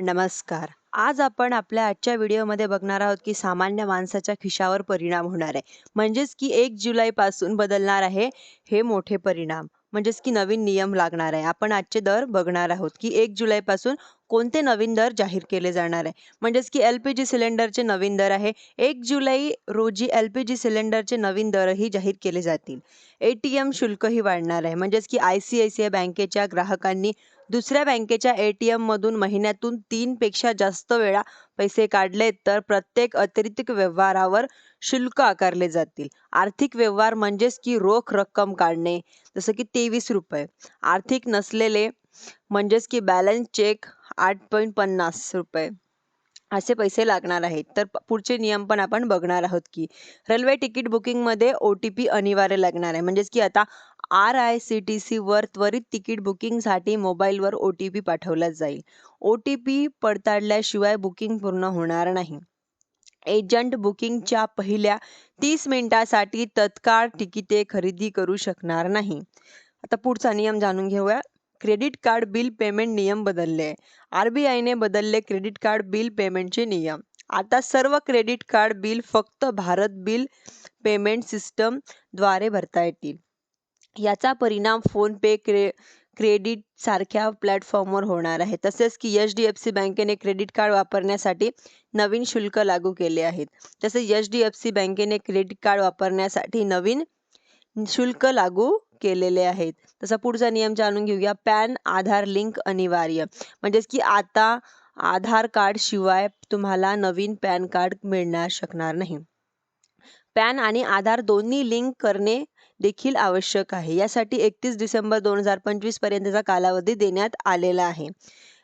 नमस्कार. आज आपण आपल्या आजच्या व्हिडिओमध्ये बघणार आहोत, की सामान्य माणसाच्या खिशावर परिणाम होणार आहे. म्हणजेच की एक जुलैपासून बदलणार आहे हे मोठे परिणाम. म्हणजेच की नवीन नियम लागणार आहे. आपण आजचे दर बघणार आहोत, की एक जुलैपासून कोणते नवीन दर जाहीर केले जाणार आहे. म्हणजेच की एल-पी-जी सिलेंडरचे नवीन दर आहे. एक जुलै रोजी एल-पी-जी सिलेंडरचे नवीन दरही जाहीर केले जातील. ए-टी-एम शुल्कही वाढणार आहे. म्हणजेच की आय-सी-आय-सी-आय बँकेच्या ग्राहकांनी दुसऱ्या बँकेच्या ए-टी-एममधून महिन्यातून तीन पेक्षा जास्त वेळा पैसे काढले तर प्रत्येक अतिरिक्त व्यवहारावर शुल्क आकारले जातील. आर्थिक व्यवहार म्हणजेच की रोख रक्कम काढणे, जसं की ₹23. आर्थिक नसलेले म्हणजेच की बॅलन्स चेक ₹8.50 असे पैसे लागणार आहेत. तर पुढचे नियम पण आपण बघणार आहोत, की रेल्वे तिकीट बुकिंगमध्ये ओ-टी-पी अनिवार्य लागणार आहे. म्हणजेच की आता आर-आय-सी-टी-सीवर त्वरित तिकीट बुकिंगसाठी मोबाईलवर ओ-टी-पी पाठवला जाईल. ओ-टी-पी पडताळल्याशिवाय बुकिंग पूर्ण होणार नाही. एजंट बुकिंगच्या पहिल्या तीस मिनिटासाठी तत्काळ तिकिटे खरेदी करू शकणार नाही. आता पुढचा नियम जाणून घेऊया. क्रेडिट कार्ड बिल पेमेंट नियम बदलले. आर-बी-आयने बदलले क्रेडिट कार्ड बिल पेमेंटचे नियम. आता सर्व क्रेडिट कार्ड बिल फक्त भारत बिल पेमेंट सिस्टमद्वारे भरता येतील. याचा परिणाम फोनपे, क्रे क्रेडिट सारख्या प्लॅटफॉर्मवर होणार आहे. तसेच की एच-डी-एफ-सी बँकेने क्रेडिट कार्ड वापरण्यासाठी नवीन शुल्क लागू केले आहेत. तसेच एच-डी-एफ-सी बँकेने क्रेडिट कार्ड वापरण्यासाठी नवीन शुल्क लागू केलेले आहेत. तसा पुढचा नियम जाणून घेऊया. पॅन आधार लिंक अनिवार्य. म्हणजेच की आता आधार कार्ड शिवाय तुम्हाला नवीन पॅन कार्ड मिळणार शकणार नाही. पॅन आणि आधार दोन्ही लिंक करणे देखील आवश्यक आहे. यासाठी एकतीस डिसेंबर दोन हजार पंचवीस पर्यंतचा कालावधी देण्यात आलेला आहे.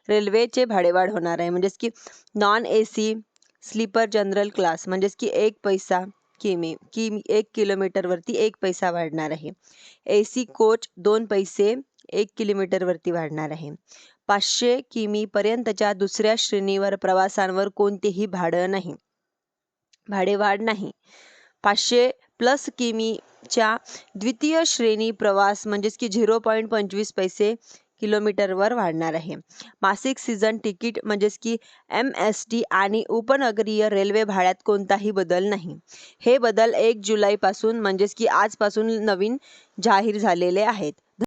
रेल्वेचे भाडेवाढ होणार आहे. म्हणजेच की non A C sleeper general class म्हणजेच की एक पैसा किमी किमी एक किलोमीटरवरती एक पैसा वाढणार आहे. ए सी कोच दोन पैसे एक किलोमीटरवरती वाढणार आहे. पाचशे किमी पर्यंतच्या दुसऱ्या श्रेणीवर प्रवासांवर कोणतेही भाडं नाही. भाडेवाढ नाही. पाचशे प्लस किमीच्या द्वितीय श्रेणी प्रवास म्हणजेच की झिरो पॉईंट पंचवीस पैसे किलोमीटरवर वाढणार आहे. मासिक सीझन तिकीट म्हणजेच की एम-एस-टी आणि उपनगरीय रेल्वे भाड्यात कोणताही बदल नाही. हे बदल एक जुलैपासून म्हणजेच की आजपासून नवीन जाहीर झालेले आहेत.